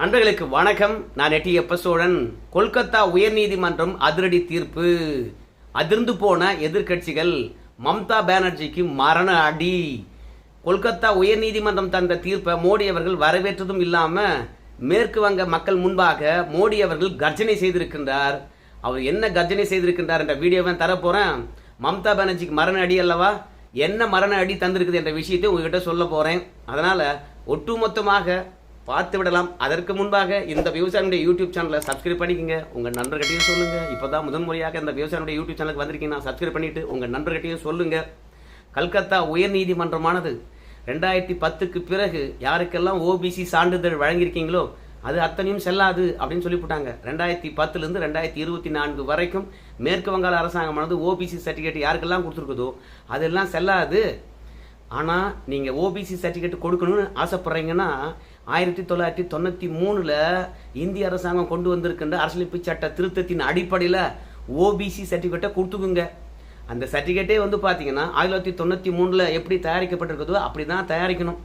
நண்பர்களுக்கு வணக்கம். நான் எட்டியப்ப சோழன் கொல்கத்தா உயர்நீதிமன்றம் அதிரடி தீர்ப்பு. அதிர்ந்து போன எதிர்க்கட்சிகள் மம்தா பானர்ஜிக்கு மரண அடி. கொல்கத்தா உயர்நீதிமன்றம் தந்த தீர்ப்பை மோடி அவர்கள் வரவேற்றதும் இல்லாமல் மேற்கு வங்க மக்கள் முன்பாக மோடி அவர்கள் கர்ஜனை செய்திருக்கின்றார். அவர் என்ன கர்ஜனை செய்திருக்கின்றார் என்ற வீடியோவை தரப்போகிறேன் மம்தா பானர்ஜிக்கு மரண அடி அல்லவா? என்ன மரண அடி தந்திருக்குது என்ற விஷயத்தை உங்ககிட்ட சொல்ல போகிறேன் அதனால் ஒட்டுமொத்தமாக பார்த்து விடலாம் அதற்கு முன்பாக இந்த விவசாயினுடைய யூடியூப் சேனலை சப்ஸ்கிரைப் பண்ணிக்கங்க. உங்கள் நண்பர்கிட்டையும் இப்போ தான் முதன் முறையாக இந்த விவசாயினுடைய யூடியூப் சேனலுக்கு வந்திருக்கீங்கன்னா சப்ஸ்கிரைப் பண்ணிட்டு உங்கள் நண்பர்கிட்டையும் சொல்லுங்கள் கல்கத்தா உயர்நீதிமன்றமானது ரெண்டாயிரத்தி பத்துக்கு பிறகு யாருக்கெல்லாம் ஓபிசி சான்றிதழ் வழங்கியிருக்கீங்களோ அது அத்தனையும் செல்லாது அப்படின்னு சொல்லிவிட்டாங்க. ரெண்டாயிரத்தி பத்துலேருந்து ரெண்டாயிரத்தி இருபத்தி நான்கு வரைக்கும் மேற்கு வங்காள அரசாங்கமானது ஓபிசி சர்டிஃபிகேட் யாருக்கெல்லாம் கொடுத்துருக்குதோ அதெல்லாம் செல்லாது. ஆனால் நீங்கள் ஓபிசி சர்டிஃபிகேட் கொடுக்கணும்னு ஆசைப்பட்றீங்கன்னா ஆயிரத்தி தொள்ளாயிரத்தி தொண்ணூற்றி மூணில் இந்திய அரசாங்கம் கொண்டு வந்திருக்கின்ற அரசியலமைப்பு சட்ட திருத்தத்தின் அடிப்படையில் ஓபிசி சர்டிஃபிகேட்டை கொடுத்துக்குங்க. அந்த சர்டிஃபிகேட்டே வந்து பார்த்தீங்கன்னா ஆயிரத்தி தொள்ளாயிரத்தி தொண்ணூற்றி மூணில் எப்படி தயாரிக்கப்பட்டிருக்குதோ அப்படி தான் தயாரிக்கணும்.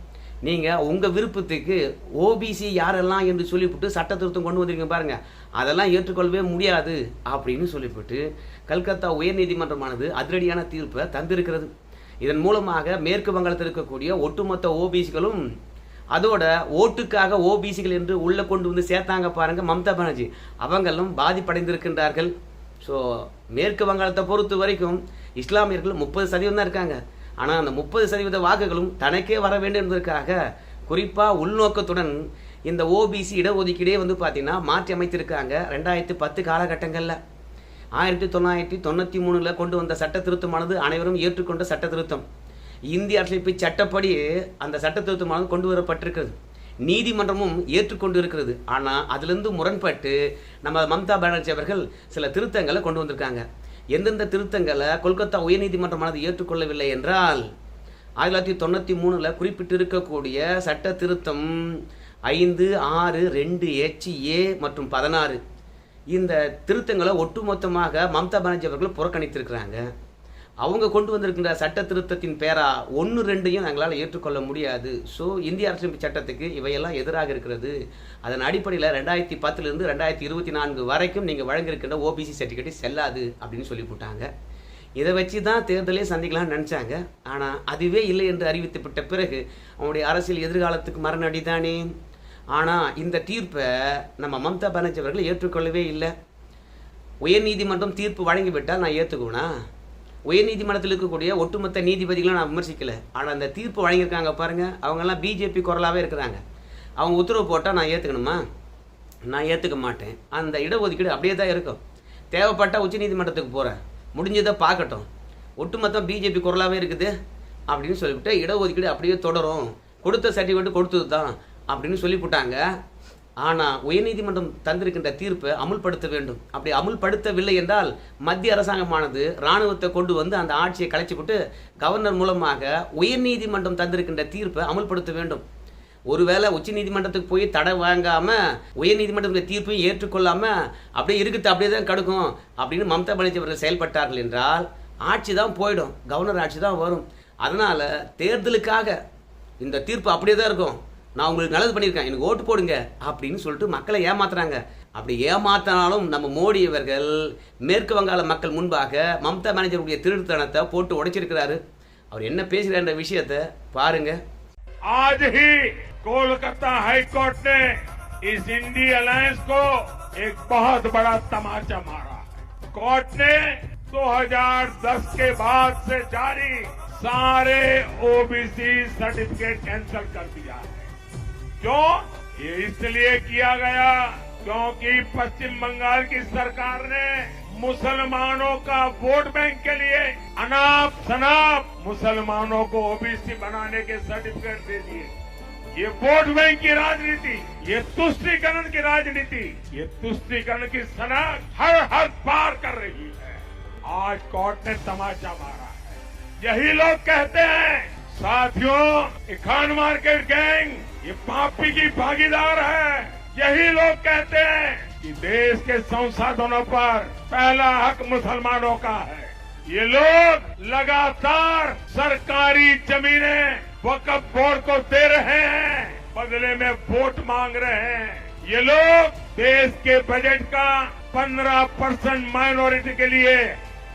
நீங்கள் உங்கள் விருப்பத்துக்கு ஓபிசி யாரெல்லாம் என்று சொல்லிவிட்டு சட்ட திருத்தம் கொண்டு வந்திருக்கீங்க பாருங்கள் அதெல்லாம் ஏற்றுக்கொள்ளவே முடியாது அப்படின்னு சொல்லிவிட்டு கல்கத்தா உயர்நீதிமன்றமானது அதிரடியான தீர்ப்பை தந்திருக்கிறது. இதன் மூலமாக மேற்கு வங்காளத்தில் இருக்கக்கூடிய ஒட்டுமொத்த ஓபிசிகளும் அதோட ஓட்டுக்காக ஓபிசிகள் என்று உள்ளே கொண்டு வந்து சேர்த்தாங்க பாருங்கள் மம்தா பானர்ஜி. அவங்களும் பாதிப்படைந்திருக்கின்றார்கள். ஸோ மேற்கு வங்காளத்தை பொறுத்த வரைக்கும் இஸ்லாமியர்கள் முப்பது சதவீதம் தான் இருக்காங்க. ஆனால் அந்த முப்பது சதவீத வாக்குகளும் தனக்கே வர வேண்டும் என்பதற்காக குறிப்பாக உள்நோக்கத்துடன் இந்த ஓபிசி இடஒதுக்கீடே வந்து பார்த்தீங்கன்னா மாற்றி அமைத்திருக்காங்க ரெண்டாயிரத்து பத்து காலகட்டங்களில். ஆயிரத்தி தொள்ளாயிரத்தி தொண்ணூற்றி மூணில் கொண்டு வந்த சட்ட திருத்தமானது அனைவரும் ஏற்றுக்கொண்ட சட்ட திருத்தம் இந்திய அரசியலமைப்பு சட்டப்படி அந்த சட்ட கொண்டு வரப்பட்டிருக்கிறது. நீதிமன்றமும் ஏற்றுக்கொண்டு இருக்கிறது ஆனால் அதிலிருந்து முரண்பட்டு நம்ம மம்தா பானர்ஜி அவர்கள் சில திருத்தங்களை கொண்டு வந்திருக்காங்க. எந்தெந்த திருத்தங்களை கொல்கத்தா உயர்நீதிமன்றமானது ஏற்றுக்கொள்ளவில்லை என்றால் ஆயிரத்தி தொள்ளாயிரத்தி தொண்ணூற்றி மூணில் குறிப்பிட்டிருக்கக்கூடிய சட்ட திருத்தம் ஐந்து ஆறு ரெண்டு எச் ஏ மற்றும் பதினாறு. இந்த திருத்தங்களை ஒட்டுமொத்தமாக மம்தா பானர்ஜி அவர்கள் புறக்கணித்திருக்கிறாங்க. அவங்க கொண்டு வந்திருக்கின்ற சட்ட திருத்தத்தின் பேரா ஒன்று ரெண்டையும் எங்களால் ஏற்றுக்கொள்ள முடியாது. ஸோ இந்திய அரசியலமைப்பு சட்டத்துக்கு இவையெல்லாம் எதிராக இருக்கிறது. அதன் அடிப்படையில் ரெண்டாயிரத்தி பத்துலேருந்து ரெண்டாயிரத்தி இருபத்தி நான்கு வரைக்கும் நீங்கள் வழங்கியிருக்கின்ற ஓபிசி சர்டிஃபிகேட் செல்லாது அப்படின்னு சொல்லி போட்டாங்க. இதை வச்சு தான் தேர்தலே சந்திக்கலாம்னு நினச்சாங்க. ஆனால் அதுவே இல்லை என்று அறிவித்துவிட்ட பிறகு அவனுடைய அரசியல் எதிர்காலத்துக்கு மரணடி தானே ஆனால் இந்த தீர்ப்பை நம்ம மம்தா பானர்ஜி அவர்கள் ஏற்றுக்கொள்ளவே இல்லை. உயர்நீதிமன்றம் தீர்ப்பு வழங்கிவிட்டால் நான் ஏற்றுக்குவேனா உயர்நீதிமன்றத்தில் இருக்கக்கூடிய ஒட்டுமொத்த நீதிபதிகளும் நான் விமர்சிக்கலை. ஆனால் அந்த தீர்ப்பு வழங்கியிருக்காங்க பாருங்கள் அவங்கெல்லாம் பிஜேபி குரலாகவே இருக்கிறாங்க. அவங்க உத்தரவு போட்டால் நான் ஏற்றுக்கணுமா நான் ஏற்றுக்க மாட்டேன். அந்த இடஒதுக்கீடு அப்படியே தான் இருக்கும். தேவைப்பட்டால் உச்சநீதிமன்றத்துக்கு போகிறேன் முடிஞ்சதை பார்க்கட்டும். ஒட்டுமொத்தம் பிஜேபி குரலாகவே இருக்குது அப்படின்னு சொல்லிவிட்டு இடஒதுக்கீடு அப்படியே தொடரும். கொடுத்த சர்டிஃபிகேட் கொடுத்தது தான் அப்படின்னு சொல்லிவிட்டாங்க. ஆனால் உயர்நீதிமன்றம் தந்திருக்கின்ற தீர்ப்பை அமுல்படுத்த வேண்டும். அப்படி அமுல்படுத்தவில்லை என்றால் மத்திய அரசாங்கமானது இராணுவத்தை கொண்டு வந்து அந்த ஆட்சியை கலைச்சிவிட்டு கவர்னர் மூலமாக உயர்நீதிமன்றம் தந்திருக்கின்ற தீர்ப்பை அமுல்படுத்த வேண்டும். ஒருவேளை உச்ச நீதிமன்றத்துக்கு போய் தடை வாங்காமல் உயர்நீதிமன்றத்துடைய தீர்ப்பையும் ஏற்றுக்கொள்ளாமல் அப்படியே இருக்குது அப்படியே தான் கடுக்கும் அப்படின்னு மம்தா பானர்ஜி அவர்கள் செயல்பட்டார்கள் என்றால் ஆட்சி தான் போயிடும் கவர்னர் ஆட்சி தான் வரும். அதனால் தேர்தலுக்காக இந்த தீர்ப்பு அப்படியே தான் இருக்கும். நான் உங்களுக்கு நல்லது பண்ணியிருக்கேன் எனக்கு ஓட்டு போடுங்க அப்படின்னு சொல்லிட்டு மக்களை ஏமாத்துறாங்க அப்படி ஏமாத்தினாலும் நம்ம மோடி அவர்கள் மேற்கு வங்காள மக்கள் முன்பாக மம்தா பானர்ஜியுடைய திருத்தனத்தை போட்டு உடைச்சிருக்கிறாரு அவர் என்ன பேசுகிறார் விஷயத்தை பாருங்க आज ही कोलकाता हाई कोर्ट ने इस इंडी अलायंस को एक बहुत बड़ा तमाचा मारा कोर्ट ने 2010 के बाद से जारी सारे ओबीसी सर्टिफिकेट कैंसिल कर दिया है क्यों? ये इसलिए किया गया क्योंकि पश्चिम बंगाल की सरकार ने मुसलमानों का वोट बैंक के लिए अनाप शनाप मुसलमानों को ओबीसी बनाने के सर्टिफिकेट दे दिए। ये वोट बैंक की राजनीति, ये तुष्टीकरण की राजनीति, ये तुष्टीकरण की सनक हर हर पार कर रही है। आज कोर्ट ने तमाचा मारा है। यही लोग कहते हैं साथियों, ये खान मार्केट गैंग, ये पापी की भागीदार है। यही लोग कहते हैं कि देश के संसाधनों पर पहला हक मुसलमानों का है। ये लोग लगातार सरकारी जमीनें वक्फ बोर्ड को दे रहे हैं, बदले में वोट मांग रहे हैं। ये लोग देश के बजट का 15 परसेंट माइनॉरिटी के लिए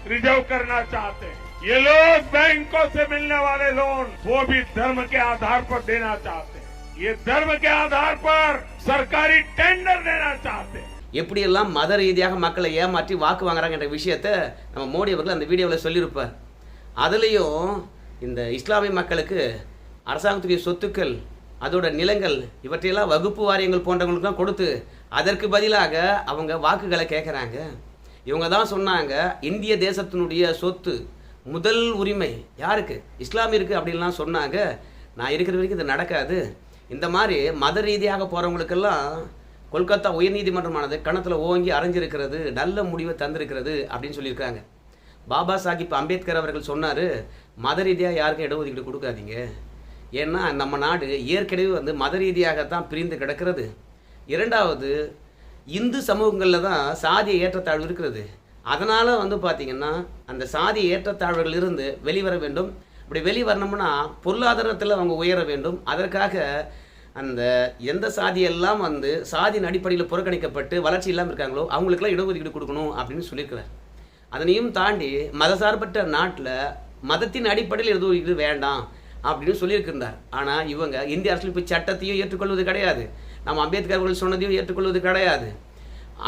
रिज़र्व करना चाहते हैं। ये लोग बैंकों से मिलने वाले लोन वो भी धर्म के आधार पर देना चाहते हैं ये धर्म के आधार पर सरकारी टेंडर देना चाहते हैं எப்படியெல்லாம் மத ரீதியாக மக்களை ஏமாற்றி வாக்கு வாங்குறாங்க என்ற விஷயத்த நம்ம மோடி அவர்கள் அந்த வீடியோவில் சொல்லியிருப்பார் அதுலேயும் இந்த இஸ்லாமிய மக்களுக்கு அரசாங்கத்துடைய சொத்துக்கள் அதோட நிலங்கள் இவற்றையெல்லாம் வகுப்பு வாரியங்கள் போன்றவங்களுக்குலாம் கொடுத்து அதற்கு பதிலாக அவங்க வாக்குகளை கேட்குறாங்க இவங்க தான் சொன்னாங்க இந்திய தேசத்தினுடைய சொத்து முதல் உரிமை யாருக்கு? இஸ்லாமியருக்கு அப்படின்லாம் சொன்னாங்க. நான் இருக்கிற வரைக்கும் இது நடக்காது. இந்த மாதிரி மத ரீதியாக போகிறவங்களுக்கெல்லாம் கொல்கத்தா உயர்நீதிமன்றமானது கணத்தில் ஓங்கி அரைஞ்சிருக்கிறது நல்ல முடிவை தந்திருக்கிறது அப்படின்னு சொல்லியிருக்காங்க. பாபா சாஹிப் அம்பேத்கர் அவர்கள் சொன்னார் மத ரீதியாக யாருக்கும் இடஒதுக்கீடு கொடுக்காதீங்க. ஏன்னா நம்ம நாடு ஏற்கனவே வந்து மத ரீதியாகத்தான் பிரிந்து கிடக்கிறது. இரண்டாவது இந்து சமூகங்களில் தான் சாதிய ஏற்றத்தாழ்வு இருக்கிறது. அதனால் வந்து பார்த்திங்கன்னா அந்த சாதி ஏற்றத்தாழ்வுகளிலிருந்து வெளிவர வேண்டும். இப்படி வெளிவரணும்னா பொருளாதாரத்தில் அவங்க உயர வேண்டும். அதற்காக அந்த எந்த சாதியெல்லாம் வந்து சாதியின் அடிப்படையில் புறக்கணிக்கப்பட்டு வளர்ச்சி இல்லாமல் இருக்காங்களோ அவங்களுக்கெல்லாம் இடஒதுக்கீடு கொடுக்கணும் அப்படின்னு சொல்லியிருக்கிறார். அதனையும் தாண்டி மதசார்பற்ற நாட்டில் மதத்தின் அடிப்படையில் இடஒதுக்கீடு வேண்டாம் அப்படின்னு சொல்லியிருக்கின்றார். ஆனால் இவங்க இந்திய அரசியலமைப்பு சட்டத்தையும் ஏற்றுக்கொள்வது கிடையாது. நம்ம அம்பேத்கர் அவர்கள் சொன்னதையும் ஏற்றுக்கொள்வது கிடையாது.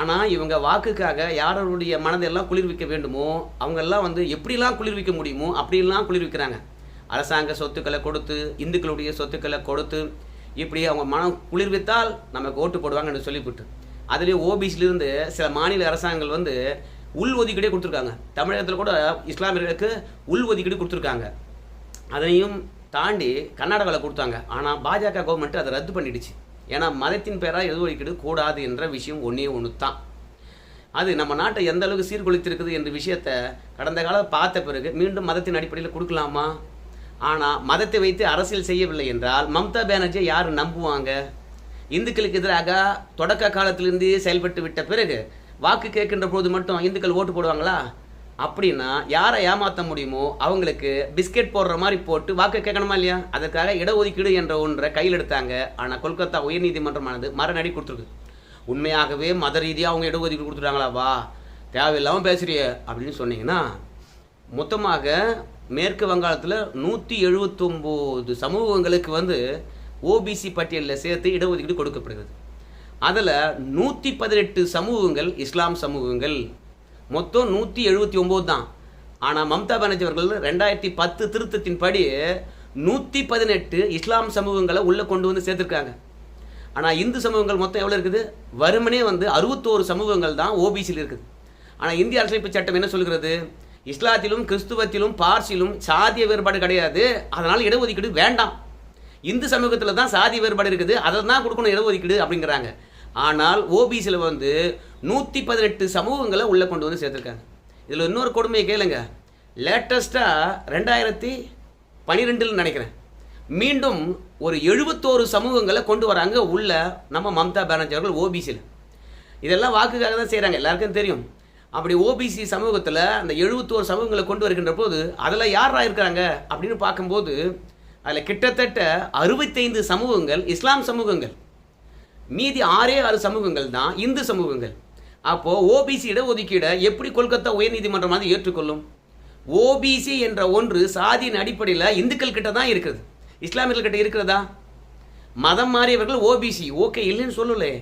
ஆனால் இவங்க வாக்குக்காக யாரோடைய மனதெல்லாம் குளிர்விக்க வேண்டுமோ அவங்கெல்லாம் வந்து எப்படிலாம் குளிர்விக்க முடியுமோ அப்படிலாம் குளிர்விக்கிறாங்க. அரசாங்க சொத்துக்களை கொடுத்து இந்துக்களுடைய சொத்துக்களை கொடுத்து இப்படி அவங்க மனம் குளிர்வித்தால் நமக்கு ஓட்டு போடுவாங்கன்னு சொல்லிவிட்டு. அதுலேயும் ஓபிசிலிருந்து சில மாநில அரசாங்கங்கள் வந்து உள் ஒதுக்கீடே கொடுத்துருக்காங்க. தமிழகத்தில் கூட இஸ்லாமியர்களுக்கு உள் ஒதுக்கீடு கொடுத்துருக்காங்க. அதையும் தாண்டி கர்நாடகாவில் கொடுத்தாங்க. ஆனால் பாஜக கவர்மெண்ட் அதை ரத்து பண்ணிடுச்சு. ஏன்னா மதத்தின் பெயராக எது கூடாது என்ற விஷயம் ஒன்றே ஒன்று தான் அது நம்ம நாட்டை எந்த அளவுக்கு சீர்குலைத்திருக்குது என்ற விஷயத்தை கடந்த காலம் பார்த்த பிறகு மீண்டும் மதத்தின் அடிப்படையில் கொடுக்கலாமா? ஆனால் மதத்தை வைத்து அரசியல் செய்யவில்லை என்றால் மம்தா பானர்ஜியை யார் நம்புவாங்க? இந்துக்களுக்கு எதிராக தொடக்க காலத்திலிருந்து செயல்பட்டு விட்ட பிறகு வாக்கு கேட்கின்ற போது மட்டும் இந்துக்கள் ஓட்டு போடுவாங்களா? அப்படின்னா யாரை ஏமாற்ற முடியுமோ அவங்களுக்கு பிஸ்கெட் போடுற மாதிரி போட்டு வாக்கு கேட்கணுமா இல்லையா? அதற்காக இடஒதுக்கீடு என்ற ஒன்றை கையில் எடுத்தாங்க. ஆனால் கொல்கத்தா உயர்நீதிமன்றமானது மறுநடி கொடுத்துருக்கு. உண்மையாகவே மத ரீதியாக அவங்க இடஒதுக்கீடு கொடுத்துட்டாங்களாவா தேவையில்லாமல் பேசுறிய அப்படின்னு சொன்னீங்கன்னா மொத்தமாக மேற்கு வங்காளத்தில் நூற்றி எழுபத்தொம்போது சமூகங்களுக்கு வந்து ஓபிசி பட்டியலில் சேர்த்து இடஒதுக்கீடு கொடுக்கப்படுகிறது. அதில் நூற்றி பதினெட்டு சமூகங்கள் இஸ்லாம் சமூகங்கள் மொத்தம் நூற்றி எழுபத்தி ஒம்பது தான். ஆனால் மம்தா பானர்ஜி அவர்கள் ரெண்டாயிரத்தி பத்து திருத்தத்தின் படி நூற்றி பதினெட்டு இஸ்லாம் சமூகங்களை உள்ளே கொண்டு வந்து சேர்த்துருக்காங்க. ஆனால் இந்து சமூகங்கள் மொத்தம் எவ்வளோ இருக்குது? வருமனே வந்து அறுபத்தோரு சமூகங்கள் தான் ஓபிசியில் இருக்குது. ஆனால் இந்திய அரசியலமைப்பு சட்டம் என்ன சொல்கிறது? இஸ்லாத்திலும் கிறிஸ்துவத்திலும் பார்சிலும் சாதிய வேறுபாடு கிடையாது. அதனால் இடஒதுக்கீடு வேண்டாம். இந்து சமூகத்தில் தான் சாதி வேறுபாடு இருக்குது. அதை தான் கொடுக்கணும் இடஒதுக்கீடு அப்படிங்கிறாங்க. ஆனால் ஓபிசியில் வந்து நூற்றி பதினெட்டு சமூகங்களை உள்ளே கொண்டு வந்து சேர்த்துருக்காங்க. இதில் இன்னொரு கொடுமையை கேளுங்க. லேட்டஸ்ட்டாக ரெண்டாயிரத்தி பனிரெண்டில் நினைக்கிறேன். மீண்டும் ஒரு எழுபத்தோரு சமூகங்களை கொண்டு வராங்க உள்ள நம்ம மம்தா பானர்ஜி அவர்கள் ஓபிசியில் இதெல்லாம் வாக்குக்காக தான் செய்கிறாங்க எல்லாருக்கும் தெரியும். அப்படி ஓபிசி சமூகத்தில் அந்த எழுபத்தோரு சமூகங்களை கொண்டு வருகின்ற போது அதில் யாரா இருக்கிறாங்க அப்படின்னு பார்க்கும்போது அதில் கிட்டத்தட்ட அறுபத்தைந்து சமூகங்கள் இஸ்லாம் சமூகங்கள் மீதி ஆறே ஆறு சமூகங்கள் தான் இந்து சமூகங்கள். அப்போது ஓபிசி இடஒதுக்கீடை எப்படி கொல்கத்தா உயர்நீதிமன்றம் வந்து ஏற்றுக்கொள்ளும்? ஓபிசி என்ற ஒன்று சாதியின் அடிப்படையில் இந்துக்கள் கிட்ட தான் இருக்குது. இஸ்லாமியர்கள் கிட்ட இருக்கிறதா? மதம் மாறியவர்கள் ஓபிசி ஓகே இல்லைன்னு சொல்லலே.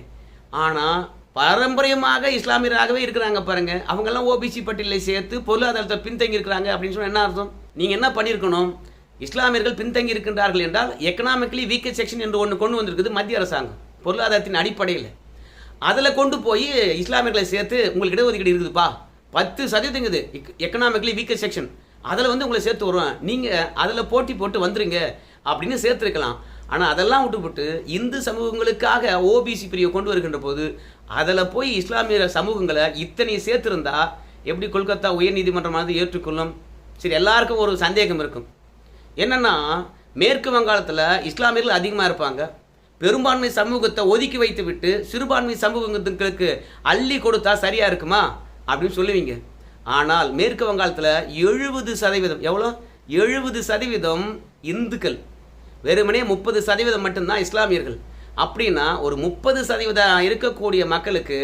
ஆனால் பாரம்பரியமாக இஸ்லாமியராகவே இருக்கிறாங்க பாருங்க. அவங்கெல்லாம் ஓபிசி பட்டியலை சேர்த்து பொருளாதாரத்தை பின்தங்கி இருக்கிறாங்க அப்படின்னு சொன்னா என்ன அர்த்தம்? நீங்கள் என்ன பண்ணியிருக்கணும்? இஸ்லாமியர்கள் பின்தங்கி இருக்கின்றார்கள் என்றால் எக்கனாமிக்கலி வீக்கர் செக்ஷன் என்று ஒன்று கொண்டு வந்திருக்குது மத்திய அரசாங்கம். பொருளாதாரத்தின் அடிப்படையில். அதில் கொண்டு போய் இஸ்லாமியர்களை சேர்த்து உங்களுக்கு இடஒதுக்கீடு இருக்குதுப்பா. பத்து சதவீதங்குது எக்கனாமிக்கலி வீக்கர் செக்ஷன் அதில் வந்து உங்களை சேர்த்து வருவேன் நீங்கள் அதில் போட்டி போட்டு வந்துருங்க அப்படின்னு சேர்த்துருக்கலாம். ஆனால் அதெல்லாம் விட்டுவிட்டு இந்து சமூகங்களுக்காக ஓபிசி பிரிவை கொண்டு வருகின்ற போது அதில் போய் இஸ்லாமிய சமூகங்களை இத்தனை சேர்த்துருந்தா எப்படி கொல்கத்தா உயர்நீதிமன்றமானது ஏற்றுக்கொள்ளும்? சரி எல்லாருக்கும் ஒரு சந்தேகம் இருக்கும். என்னென்னா மேற்கு வங்காளத்தில் இஸ்லாமியர்கள் அதிகமாக இருப்பாங்க. பெரும்பான்மை சமூகத்தை ஒதுக்கி வைத்து விட்டு சிறுபான்மை சமூகங்களுக்கு அள்ளி கொடுத்தா சரியா இருக்குமா? அப்படின்னு சொல்லுவீங்க. ஆனால் மேற்கு வங்காளத்தில் எழுபது சதவீதம் எவ்வளோ எழுபது சதவீதம் இந்துக்கள். வெறுமனே முப்பது சதவீதம் மட்டும்தான் இஸ்லாமியர்கள். அப்படின்னா ஒரு முப்பது சதவீதம் இருக்கக்கூடிய மக்களுக்கு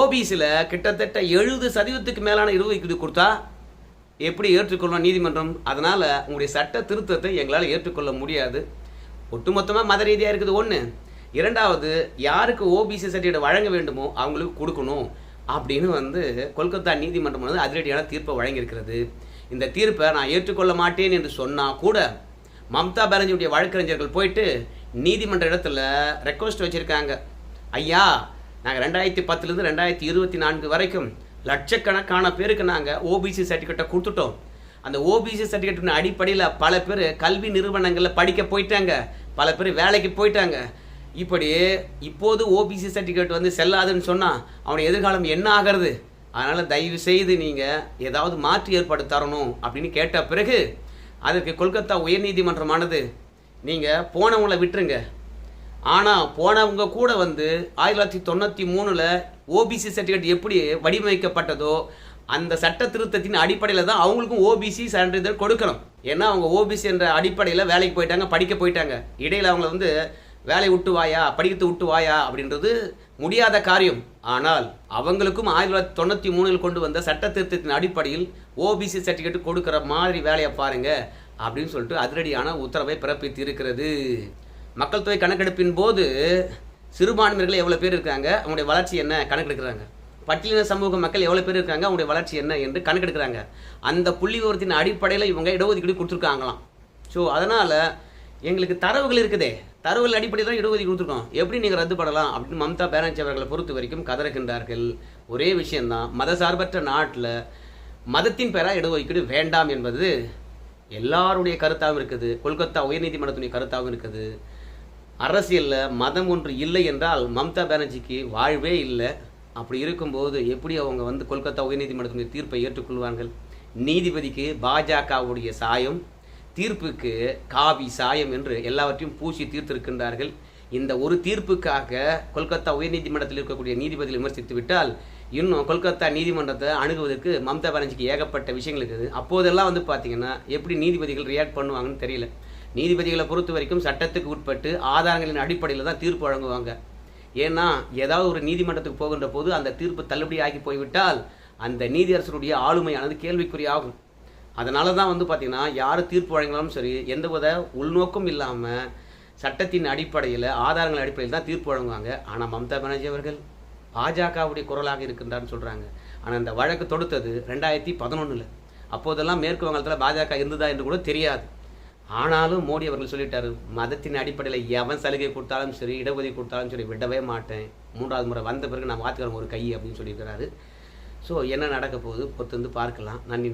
ஓபிசியில் கிட்டத்தட்ட எழுபது சதவீதத்துக்கு மேலான இடஒதுக்கீடு கொடுத்தா எப்படி ஏற்றுக்கொள்ளும் நீதிமன்றம்? அதனால் உங்களுடைய சட்ட திருத்தத்தை எங்களால் ஏற்றுக்கொள்ள முடியாது. ஒட்டுமொத்தமாக மத ரீதியாக இருக்குது ஒன்று இரண்டாவது யாருக்கு ஓபிசி சர்டிஃபிகேட் வழங்க வேண்டுமோ அவங்களுக்கு கொடுக்கணும். அப்படின்னு வந்து கொல்கத்தா நீதிமன்றம் வந்து அதிரடியான தீர்ப்பை வழங்கியிருக்கிறது. இந்த தீர்ப்பை நான் ஏற்றுக்கொள்ள மாட்டேன் என்று சொன்னால் கூட மம்தா பானர்ஜியுடைய வழக்கறிஞர்கள் போயிட்டு நீதிமன்ற இடத்துல ரெக்வஸ்ட் வச்சுருக்காங்க. ஐயா நாங்கள் ரெண்டாயிரத்தி பத்துலேருந்து ரெண்டாயிரத்தி இருபத்தி நான்கு வரைக்கும் லட்சக்கணக்கான பேருக்கு நாங்கள் ஓபிசி சர்டிஃபிகேட்டை கொடுத்துட்டோம். அந்த ஓபிசி சர்டிஃபிகேட்டின் அடிப்படையில் பல பேர் கல்வி நிறுவனங்களில் படிக்க போயிட்டாங்க. பல பேர் வேலைக்கு போயிட்டாங்க. இப்படி இப்போது ஓபிசி சர்டிஃபிகேட் வந்து செல்லாதுன்னு சொன்னால் அவனுடைய எதிர்காலம் என்ன ஆகிறது? அதனால் தயவு செய்து நீங்கள் ஏதாவது மாற்று ஏற்பாடு தரணும் அப்படின்னு கேட்ட பிறகு அதற்கு கொல்கத்தா உயர்நீதிமன்றமானது நீங்கள் போனவங்களை விட்டுருங்க. ஆனால் போனவங்க கூட வந்து ஆயிரத்தி தொள்ளாயிரத்தி தொண்ணூற்றி மூணில் ஓபிசி சர்டிஃபிகேட் எப்படி வடிவமைக்கப்பட்டதோ அந்த சட்ட திருத்தத்தின் அடிப்படையில் தான் அவங்களுக்கும் ஓபிசி சான்றிதழ் கொடுக்கணும். ஏன்னா அவங்க ஓபிசி என்ற அடிப்படையில் வேலைக்கு போயிட்டாங்க படிக்க போயிட்டாங்க. இடையில் அவங்கள வந்து வேலை விட்டு வாயா படிக்கத்து விட்டு வாயா அப்படின்றது முடியாத காரியம். ஆனால் அவங்களுக்கும் ஆயிரத்தி தொள்ளாயிரத்தி தொண்ணூற்றி மூணில் கொண்டு வந்த சட்ட திருத்தத்தின் அடிப்படையில் ஓபிசி சர்டிஃபிகேட் கொடுக்குற மாதிரி வேலையை பாருங்கள் அப்படின்னு சொல்லிட்டு அதிரடியான உத்தரவை பிறப்பித்து இருக்கிறது மக்கள் தொகை கணக்கெடுப்பின் போது சிறுபான்மையர்கள் எவ்வளோ பேர் இருக்காங்க? அவங்களுடைய வளர்ச்சி என்ன? கணக்கெடுக்கிறாங்க. பட்டியலின சமூக மக்கள் எவ்வளோ பேர் இருக்காங்க? அவங்களுடைய வளர்ச்சி என்ன என்று கணக்கெடுக்கிறாங்க. அந்த புள்ளி விவரத்தின் அடிப்படையில் இவங்க இடஒதுக்கீடு கொடுத்துருக்காங்களாம். ஸோ அதனால் எங்களுக்கு தரவுகள் இருக்குதே. தரவுகள் அடிப்படையில் தான் இடஒதுக்கீடு கொடுத்துருக்கோம். எப்படி நீங்கள் ரத்து பண்ணலாம் அப்படின்னு மம்தா பேனர்ஜி அவர்களை பொறுத்த வரைக்கும் கதறுகின்றார்கள். ஒரே விஷயந்தான் மதசார்பற்ற நாட்டில் மதத்தின் பெயராக இடஒதுக்கீடு வேண்டாம் என்பது எல்லாருடைய கருத்தாகவும் இருக்குது. கொல்கத்தா உயர்நீதிமன்றத்துடைய கருத்தாகவும் இருக்குது. அரசியலில் மதம் ஒன்று இல்லை என்றால் மம்தா பானர்ஜிக்கு வாழ்வே இல்லை. அப்படி இருக்கும்போது எப்படி அவங்க வந்து கொல்கத்தா உயர்நீதிமன்றத்துடைய தீர்ப்பை ஏற்றுக்கொள்வார்கள்? நீதிபதிக்கு பாஜகவுடைய சாயம் தீர்ப்புக்கு காவி சாயம் என்று எல்லாவற்றையும் பூசி தீர்த்திருக்கின்றார்கள். இந்த ஒரு தீர்ப்புக்காக கொல்கத்தா உயர்நீதிமன்றத்தில் இருக்கக்கூடிய நீதிபதிகளை விமர்சித்து விட்டால் இன்னும் கொல்கத்தா நீதிமன்றத்தை அணுகுவதற்கு மம்தா பானர்ஜிக்கு ஏகப்பட்ட விஷயங்கள் இருக்குது. அப்போதெல்லாம் வந்து பார்த்தீங்கன்னா எப்படி நீதிபதிகள் ரியாக்ட் பண்ணுவாங்கன்னு தெரியல. நீதிபதிகளை பொறுத்த வரைக்கும் சட்டத்துக்கு உட்பட்டு ஆதாரங்களின் அடிப்படையில் தான் தீர்ப்பு வழங்குவாங்க. ஏன்னா ஏதாவது ஒரு நீதிமன்றத்துக்கு போகின்ற போது அந்த தீர்ப்பு தள்ளுபடி ஆகி போய்விட்டால் அந்த நீதியரசருடைய ஆளுமையானது கேள்விக்குறியாகும் அதனால தான் வந்து பார்த்திங்கன்னா யார் தீர்ப்பு வழங்கினாலும் சரி எந்தவித உள்நோக்கம் இல்லாமல் சட்டத்தின் அடிப்படையில் ஆதாரங்கள் அடிப்படையில் தான் தீர்ப்பு வழங்குவாங்க. ஆனால் மம்தா பானர்ஜி அவர்கள் பாஜகவுடைய குரலாக இருக்கின்றான்னு சொல்கிறாங்க ஆனால் இந்த வழக்கு தொடுத்தது ரெண்டாயிரத்தி பதினொன்றில் அப்போதெல்லாம் மேற்கு வங்கத்தில் பாஜக இருந்ததா என்று கூட தெரியாது. ஆனாலும் மோடி அவர்கள் சொல்லிட்டாரு மதத்தின் அடிப்படையில் எவன் சலுகை கொடுத்தாலும் சரி இடஒதுக்கீடு கொடுத்தாலும் சரி விடவே மாட்டேன். மூன்றாவது முறை வந்த பிறகு நான் மாற்றுக்கிறேன் ஒரு கை அப்படின்னு சொல்லியிருக்கிறாரு. ஸோ என்ன நடக்க போகுது? பொறுத்து வந்து பார்க்கலாம். நன்றி.